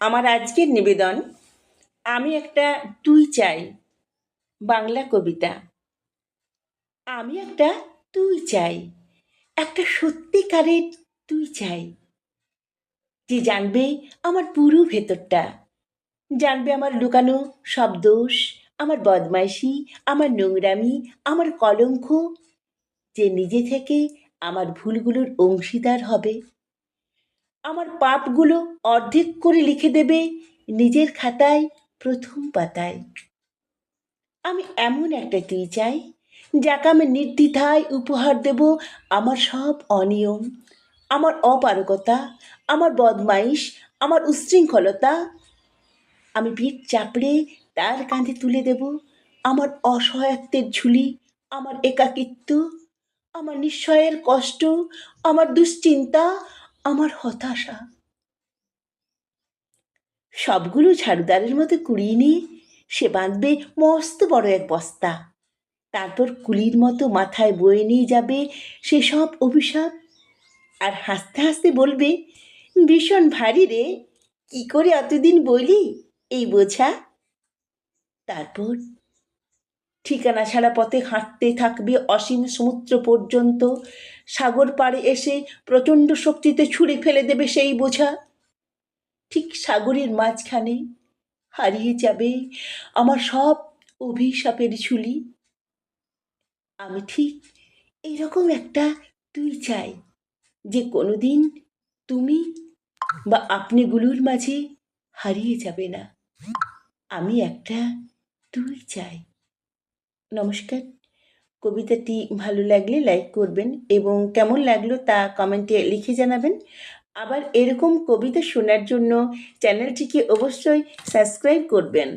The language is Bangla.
আমার আজকের নিবেদন, আমি একটা তুই চাই, বাংলা কবিতা। আমি একটা তুই চাই, একটা সত্যিকারের তুই চাই, যে জানবে আমার পুরো ভেতরটা। জানবে আমার লুকানো সব দোষ, আমার বদমাইশি, আমার নোংরামি, আমার কলঙ্ক, যে নিজে থেকে আমার ভুলগুলোর অংশীদার হবে। আমার পাপগুলো অর্ধেক করে লিখে দেবে নিজের খাতায় প্রথম পাতায়। আমি এমন একটা তুই চাই, যাকে আমি নির্দ্বিধায় উপহার দেব আমার সব অনিয়ম, আমার অপারগতা, আমার বদমাইশ, আমার উচ্ছৃঙ্খলতা আমি পিঠ চাপড়ে তার কাঁধে তুলে দেব আমার অসহায়ত্বের ঝুলি, আমার একাকিত্ব, আমার নিঃস্বয়ের কষ্ট, আমার দুশ্চিন্তা আমার হতাশা। সবগুলো ঝাড়ুদারের মতো কুড়িয়ে নিয়ে সে বাঁধবে মস্ত বড় এক বস্তা। তারপর কুলির মতো মাথায় বয়ে নিয়ে যাবে সেসব অভিশাপ আর হাসতে হাসতে বলবে, ভীষণ ভারী রে, কি করে অতদিন বলি এই বোঝা? তারপর ঠিকানা ছাড়া পথে হাঁটতে থাকবে অসীম সমুদ্র পর্যন্ত। সাগর পাড়ে এসে প্রচণ্ড শক্তিতে ছুঁড়ে ফেলে দেবে সেই বোঝা। ঠিক সাগরের মাঝখানে হারিয়ে যাবে আমার সব অভিশাপের ঝুলি। আমি ঠিক এইরকম একটা তুই চাই যে কোনোদিন তুমি বা আপনিগুলোর মাঝে হারিয়ে যাবে না। আমি একটা তুই চাই। নমস্কার। কবিতাটি ভালো লাগলে লাইক করবেন এবং কেমন লাগল তা কমেন্টে লিখে জানাবেন। আবার এরকম কবিতা শোনার জন্য চ্যানেলটিকে অবশ্যই সাবস্ক্রাইব করবেন।